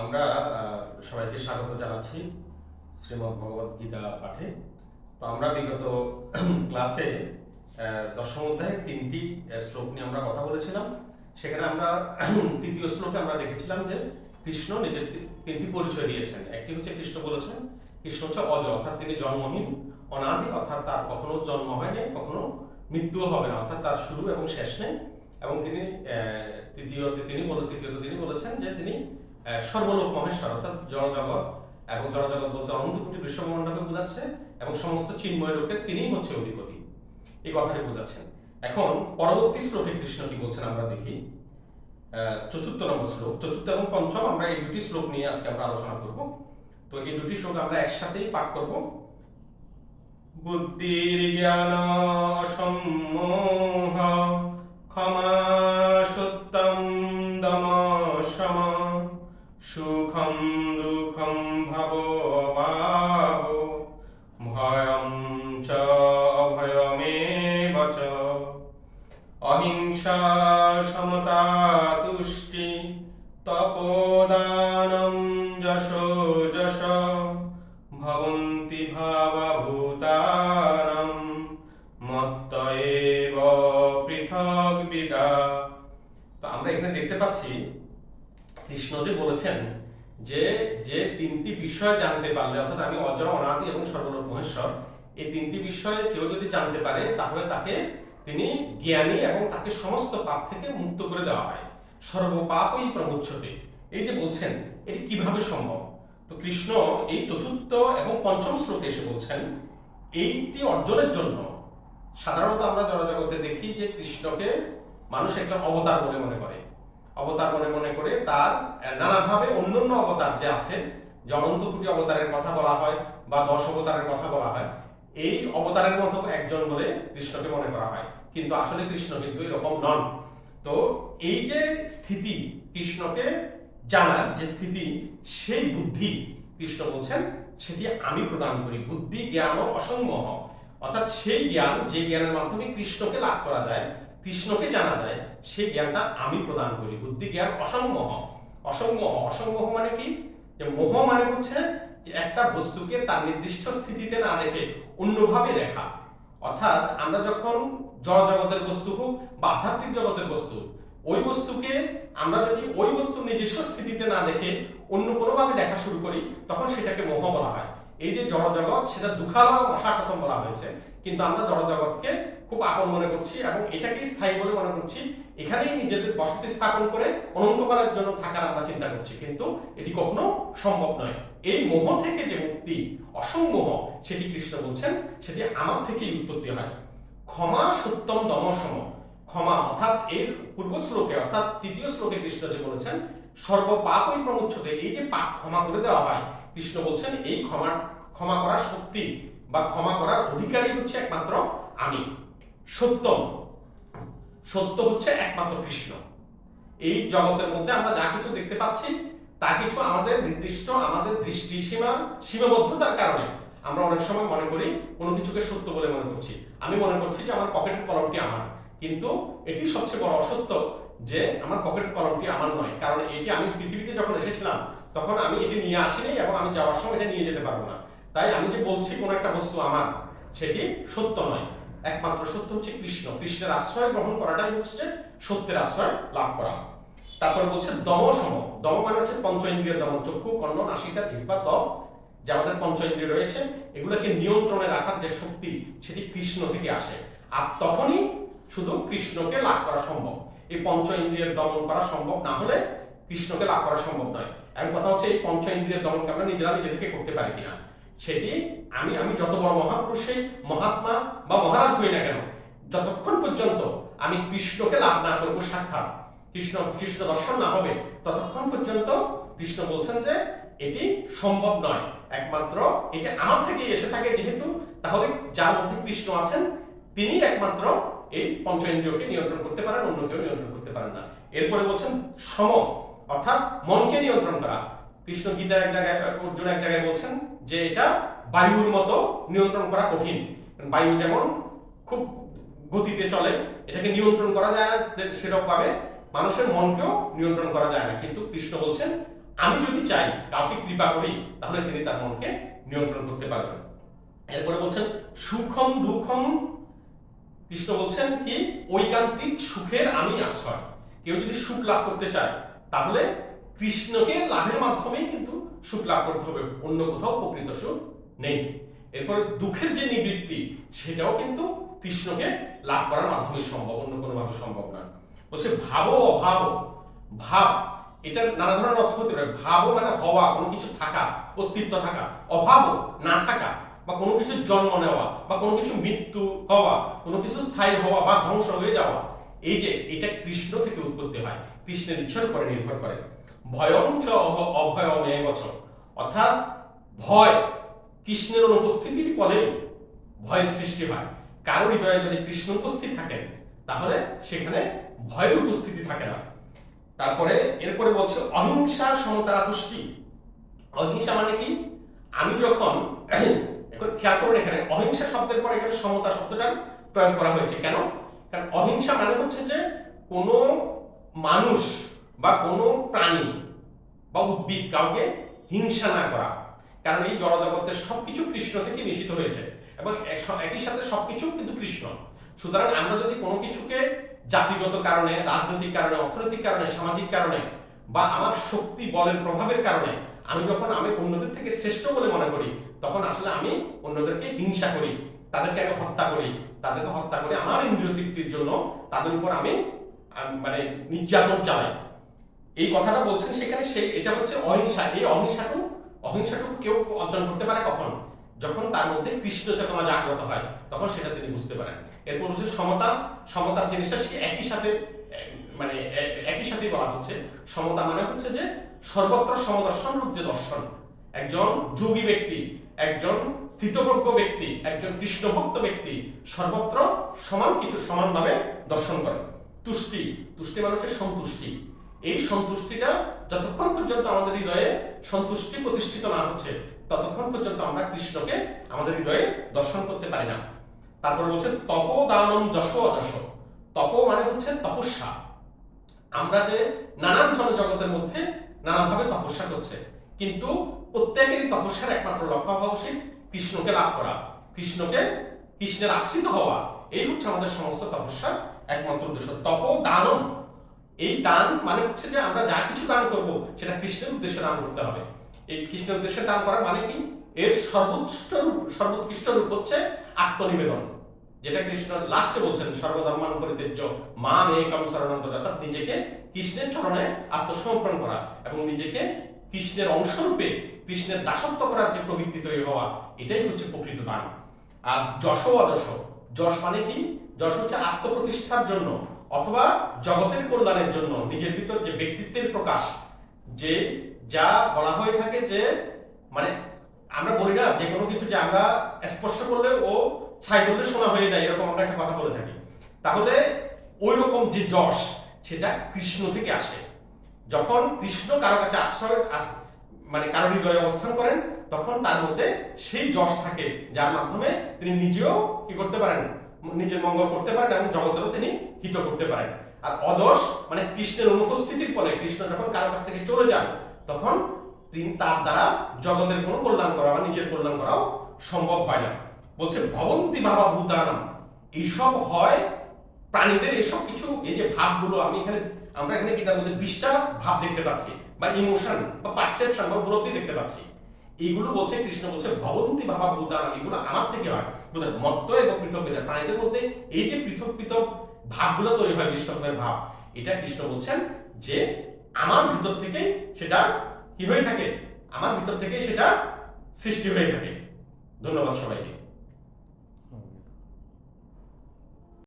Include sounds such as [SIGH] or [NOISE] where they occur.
আমরা সবাইকে স্বাগত জানাচ্ছি শ্রীমদ্ ভগবদ গীতা পাঠে। তো আমরা বিগত [CLEARS THROAT] ক্লাসে দশম অধ্যায়ে তিনটি শ্লোক নিয়ে আমরা কথা বলেছিলাম। সেখানে আমরা [CLEARS THROAT] তৃতীয় শ্লোকে আমরা দেখেছিলাম যে কৃষ্ণ নিজের তিনটি পরিচয় দিয়েছেন। একটি হচ্ছে কৃষ্ণ বলেছেন কৃষ্ণ হচ্ছে অজ অর্থাৎ তিনি জন্মহীন অনাদি অর্থাৎ তার কখনো জন্ম হয়নি কখনো মৃত্যুও হবে না অর্থাৎ তার শুরু এবং শেষ নেই। এবং তিনি আহ, তৃতীয়তে তিনি বলে তৃতীয়ত তিনি বলেছেন যে তিনি সর্বলোক মহেশ্বর, অর্থাৎ জড়জগৎ এবং জড়জগৎ বলতে অনন্ত কোটি বিশ্বব্রহ্মাণ্ডকে বোঝাচ্ছে এবং সমস্ত চিন্ময় লোকের তিনিই হচ্ছে অধিপতি। এই কথাটি বোঝাচ্ছেন। এখন পরবর্তী শ্লোকে কৃষ্ণ কি বলছেন আমরা দেখি। চতুর্থ নম্বর শ্লোক চতুর্থ এবং পঞ্চম আমরা এই দুটি শ্লোক নিয়ে আজকে আমরা আলোচনা করব। তো এই দুটি শ্লোক আমরা একসাথেই পাঠ করব। বুদ্ধির জ্ঞান অহিংসা সমতা তুষ্টি তপোদানম যশো যশ ভবন্তি ভাবভূতানাম মত্ত এব পৃথক বিদা। তো আমরা এখানে দেখতে পাচ্ছি, কৃষ্ণ বলেছেন যে যে তিনটি বিষয় জানতে পারলে, অর্থাৎ আমি অজর, অনাদি এবং সর্বলোক মহেশ্বর, এই তিনটি বিষয় কেউ যদি জানতে পারে, তাহলে তাকে তিনি জ্ঞানী এবং তাকে সমস্ত পাপ থেকে মুক্ত করে দেওয়া হয়। সর্বপাপই প্রমুচ্ছতে এই যে বলছেন, এটি কীভাবে সম্ভব? তো কৃষ্ণ এই চতুর্থ এবং পঞ্চম শ্লোকে এসে বলছেন, এইটি অর্জনের জন্য। সাধারণত আমরা জনজগতে দেখি যে কৃষ্ণকে মানুষ একজন অবতার বলে মনে করে। অবতার মনে মনে করে তার নানাভাবে অন্যান্য অবতার যে আছে, যে অনন্ত কোটি অবতারের কথা বলা হয় বা দশ অবতারের কথা বলা হয়, এই অবতারের মতো একজন বলে কৃষ্ণকে মনে করা হয়। কিন্তু আসলে কৃষ্ণ কিন্তু এরকম নন। তো এই যে স্থিতি কৃষ্ণকে জানার যে স্থিতি, সেই বুদ্ধি কৃষ্ণ বলছেন, সেটি আমি প্রদান করি। বুদ্ধি, জ্ঞান অসংমহ অর্থাৎ সেই জ্ঞান, যে জ্ঞানের মাধ্যমে কৃষ্ণকে লাভ করা যায়, কৃষ্ণকে জানা যায়, সেই জ্ঞানটা আমি প্রদান করি। বুদ্ধি, জ্ঞান অসংমহ অসংমহ অসংমহ মানে কি? যে মোহ মানে হচ্ছে যে একটা বস্তুকে তার নির্দিষ্ট স্থিতিতে না দেখে অন্যভাবে দেখা। অর্থাৎ আমরা যখন জড় জগতের বস্তু হোক বা আধ্যাত্মিক জগতের বস্তু, ওই বস্তুকে আমরা যদি ওই বস্তু নিজস্ব স্থিতিতে না দেখে অন্য কোনোভাবে দেখা শুরু করি, তখন সেটাকে মোহ বলা হয়। এই যে জড় জগৎ সেটা দুঃখালয় অশাসতম বলা হয়েছে। কিন্তু আমরা জড় জগৎকে খুব আপন মনে করছি এবং এটাকেই স্থায়ী বলে মনে করছি। এখানেই নিজেদের বসতি স্থাপন করে অনন্তকালের জন্য থাকার আমরা চিন্তা করছি। কিন্তু এটি কখনো সম্ভব নয়। এই মোহ থেকে যে মুক্তি অসংমোহ সেটি কৃষ্ণ বলছেন, সেটি আমার থেকেই উৎপত্তি হয়। ক্ষমা সত্যম দমসম। ক্ষমা অর্থাৎ এর পূর্ব শ্লোকে অর্থাৎ তৃতীয় শ্লোকে কৃষ্ণ যে বলেছেন সর্ব পাপই প্রমুচ্ছতে। এই যে পাপ ক্ষমা করে দেওয়া হয়, কৃষ্ণ বলছেন, এই ক্ষমা ক্ষমা করার শক্তি বা ক্ষমা করার অধিকারী হচ্ছে একমাত্র আমি। সত্যম। সত্য হচ্ছে একমাত্র কৃষ্ণ। এই জগতের মধ্যে আমরা যা কিছু দেখতে পাচ্ছি, তা কিছু আমাদের নির্দিষ্ট আমাদের দৃষ্টি সীমার সীমাবদ্ধতার কারণে আমরা অনেক সময় মনে করি কোনো কিছুকে সত্য বলে মনে করছি। আমি মনে করছি যে আমার পকেটের কলমটি আমার। কিন্তু এটি সবচেয়ে বড় অসত্য যে আমার পকেটের কলমটি আমার নয়। কারণ এটি আমি পৃথিবীতে যখন এসেছিলাম, তখন আমি এটি নিয়ে আসিনি এবং আমি যাওয়ার সময় এটা নিয়ে যেতে পারব না। তাই আমি যে বলছি কোনো একটা বস্তু আমার, সেটি সত্য নয়। একমাত্র সত্য হচ্ছে কৃষ্ণ। কৃষ্ণের আশ্রয় গ্রহণ করাটাই হচ্ছে সত্যের আশ্রয় লাভ করা। তারপরে বলছে দম সম। দম মানে হচ্ছে পঞ্চ ইন্দ্রিয় দমন চক্ষু, কর্ণ, নাসিকা, জিহ্বা ত্বক যে আমাদের পঞ্চ ইন্দ্রিয় রয়েছে, এগুলোকে নিয়ন্ত্রণে রাখার যে শক্তি, সেটি কৃষ্ণ থেকে আসে। আর তখনই শুধু কৃষ্ণকে লাভ করা সম্ভব। এই পঞ্চ ইন্দ্রিয়ের দমন করা সম্ভব না হলে কৃষ্ণকে লাভ করা সম্ভব নয়। এখন কথা হচ্ছে এই পঞ্চ ইন্দ্রিয়ের দমনকে আমরা নিজেরা নিজে থেকে করতে পারি কিনা। সেটি আমি আমি যত বড় মহাপুরুষই মহাত্মা বা মহারাজ হই না কেন, যতক্ষণ পর্যন্ত আমি কৃষ্ণকে লাভ না করব সাক্ষাৎ, কৃষ্ণ কৃষ্ণ দর্শন না হবে, ততক্ষণ পর্যন্ত কৃষ্ণ বলছেন যে এটি সম্ভব নয়। একমাত্র এটি আমার থেকেই এসে থাকে যেহেতু, তাহলে যার মধ্যে কৃষ্ণ আছেন তিনি একমাত্র এই পঞ্চ ইন্দ্রিয়কে নিয়ন্ত্রণ করতে পারেন অন্য কেউ নিয়ন্ত্রণ করতে পারেন না। এরপরে বলছেন সম, অর্থাৎ মনকে নিয়ন্ত্রণ করা। কৃষ্ণ গীতা এক জায়গায়, অর্জুন এক জায়গায় বলছেন যে এটা বায়ুর মতো নিয়ন্ত্রণ করা কঠিন। বায়ু যেমন খুব গতিতে চলে, এটাকে নিয়ন্ত্রণ করা যায় না সেরকম ভাবে মানুষের মনকেও নিয়ন্ত্রণ করা যায় না। কিন্তু কৃষ্ণ বলছেন, আমি যদি চাই, কাউকে কৃপা করি, তাহলে তিনি তার মনকে নিয়ন্ত্রণ করতে পারবেন। এরপরে বলছেন, সুখম দুঃখম কৃষ্ণ বলছেন কি, ঐকান্তিক সুখের আমি আশ্রয়। কেউ যদি সুখ লাভ করতে চায়, তাহলে কৃষ্ণকে লাভের মাধ্যমেই কিন্তু সুখ লাভ করতে হবে, অন্য কোথাও প্রকৃত সুখ নেই। এরপরে দুঃখের যে নিবৃত্তি, সেটাও কিন্তু কৃষ্ণকে লাভ করার মাধ্যমেই সম্ভব, অন্য কোনোভাবে সম্ভব না বলছে, ভাব অভাব, ভাব, এটার নানা ধরনের অর্থ হতে পারে। ভাব মানে হওয়া, কোনো কিছু থাকা, অস্তিত্ব থাকা। অভাব না থাকা, বা কোনো কিছু জন্ম নেওয়া, বা কোনো কিছু মৃত্যু হওয়া, কোনো কিছু স্থায়ী হওয়া, বা ধ্বংস হয়ে যাওয়া। এই যে, এটা কৃষ্ণ থেকে উৎপত্তি হয়। কৃষ্ণের ইচ্ছার উপরে নির্ভর করে। ভয়ঞ্চ অভ- অভয়মেয় বছর অর্থাৎ ভয় কৃষ্ণের অনুপস্থিতির ফলে ভয়ের সৃষ্টি হয়। কারও হৃদয়ে যদি কৃষ্ণ উপস্থিত থাকেন, তাহলে সেখানে ভয়ের উপস্থিতি থাকে না। তারপরে, এরপরে বলছে অহিংসা সমতা তুষ্টি। অহিংসা মানে কি? আমি যখন [CLEARS THROAT] এখন খেয়াল করুন এখানে, অহিংসা শব্দের পরে এখানে সমতা শব্দটার প্রয়োগ করা হয়েছে। কেন? কারণ অহিংসা মানে হচ্ছে যে কোনো মানুষ বা কোনো প্রাণী বা উদ্ভিদ কাউকে হিংসা না করা। কারণ এই জড়জগতের সবকিছু কৃষ্ণ থেকে নিষিদ্ধ হয়েছে এবং এক- একই সাথে সবকিছু কিন্তু কৃষ্ণ। সুতরাং আমরা যদি কোনো কিছুকে জাতিগত কারণে, রাজনৈতিক কারণে, অর্থনৈতিক কারণে, সামাজিক কারণে বা আমার শক্তি, বলের প্রভাবের কারণে আমি যখন আমি অন্যদের থেকে শ্রেষ্ঠ বলে মনে করি, তখন আসলে আমি অন্যদেরকে হিংসা করি, তাদেরকে আমি হত্যা করি, তাদেরকে হত্যা করে আমার ইন্দ্রিয় তৃপ্তির জন্য তাদের উপর আমি মানে নির্যাতন চালাই। এই কথাটা বলছেন সেখানে সেই এটা হচ্ছে অহিংসা। এই অহিংসাটু অহিংসাটু কেউ অর্জন করতে পারে কখন। যখন তার মধ্যে কৃষ্ণ চেতনা জাগ্রত হয়, তখন সেটা তিনি বুঝতে পারেন। এরপর হচ্ছে সমতা, সমতার জিনিসটা সে একই সাথে মানে একই সাথেই বলা হচ্ছে। সমতা মানে হচ্ছে যে সর্বত্র সমদর্শন, রূপ যে দর্শন। একজন যোগী ব্যক্তি, একজন স্থিতপ্রজ্ঞ ব্যক্তি, একজন কৃষ্ণভক্ত ব্যক্তি সর্বত্র সমান কিছু, সমানভাবে দর্শন করে। তুষ্টি তুষ্টি মানে হচ্ছে সন্তুষ্টি। এই সন্তুষ্টিটা যতক্ষণ পর্যন্ত আমাদের হৃদয়ে সন্তুষ্টি প্রতিষ্ঠিত না হচ্ছে, ততক্ষণ পর্যন্ত আমরা কৃষ্ণকে আমাদের হৃদয়ে দর্শন করতে পারি না। তারপরে বলছে, তপ দানম যশ অযশ। তপ মানে হচ্ছে তপস্যা। আমরা যে নানান জনজগতের মধ্যে নানাভাবে তপস্যা করছে, কিন্তু প্রত্যেকেরই তপস্যার একমাত্র লক্ষ্য হওয়া উচিত কৃষ্ণকে লাভ করা, কৃষ্ণকে, কৃষ্ণের আশ্রিত হওয়া। এই হচ্ছে আমাদের সমস্ত তপস্যার একমাত্র উদ্দেশ্য। তপ দানম এই দান মানে হচ্ছে যে আমরা যা কিছু দান করব, সেটা কৃষ্ণের উদ্দেশ্যে দান করতে হবে। এই কৃষ্ণের উদ্দেশ্যে দান করার মানে কি? এর সর্বোচ্চ রূপ, সর্বোৎকৃষ্ট রূপ হচ্ছে আত্মনিবেদন। যেটা কৃষ্ণ লাস্টে বলছেন সর্বধর্মান পরিত্যাজ্য মা মেকম শরণান্ত অর্থাৎ নিজেকে কৃষ্ণের চরণে আত্মসমর্পণ করা এবং নিজেকে কৃষ্ণের অংশরূপে কৃষ্ণের দাসত্ব করার যে প্রবৃত্তি তৈরি হওয়া, এটাই হচ্ছে প্রকৃত দান। আর যশ অযশ যশ মানে কি? যশ হচ্ছে আত্মপ্রতিষ্ঠার জন্য। অথবা জগতের কল্যাণের জন্য নিজের ভিতর যে ব্যক্তিত্বের প্রকাশ, যে যা বলা হয়ে থাকে যে মানে আমরা বলি না, যে কোনো কিছু যে আমরা স্পর্শ করলে ও ছাই করলে শোনা হয়ে যায়, এরকম আমরা একটা কথা বলে থাকি। তাহলে ওই রকম যে যশ, সেটা কৃষ্ণ থেকে আসে। যখন কৃষ্ণ কারও কাছে আশ্রয় মানে কারও হৃদয়ে অবস্থান করেন, তখন তার মধ্যে সেই যশ থাকে, যার মাধ্যমে তিনি নিজেও কি করতে পারেন নিজের মঙ্গল করতে পারেন এবং জগতেরও তিনি হিত করতে পারেন। আর অযশ মানে কৃষ্ণের অনুপস্থিতির ফলে কৃষ্ণ যখন কারও কাছ থেকে চলে যান, তখন তিনি তার দ্বারা জগতের কোনো কল্যাণ করা বা নিজের কল্যাণ করাও সম্ভব হয় না। বলছে, ভবন্তি ভাবা ভূতানাম। এইসব হয় প্রাণীদের এসব কিছু, এই যে ভাবগুলো, আমি এখানে, আমরা এখানে গীতার মধ্যে বিশটা ভাব দেখতে পাচ্ছি, বা ইমোশন, বা পারসেপশন, বা উপলব্ধি দেখতে পাচ্ছি। এইগুলো বলছে, কৃষ্ণ বলছে, ভবন্তি ভাবা ভূতানাম এগুলো আমার থেকে হয়। বুঝলেন মত্ত এবং পৃথক বেদা, প্রাণীদের মধ্যে এই যে পৃথক পৃথক ভাবগুলো তৈরি হয় বিষ্ণবের ভাব, এটা কৃষ্ণ বলছেন যে আমার ভিতর থেকে সেটা কি হয়ে থাকে? আমার ভিতর থেকে সেটা সৃষ্টি হয়ে থাকে। ধন্যবাদ সবাইকে।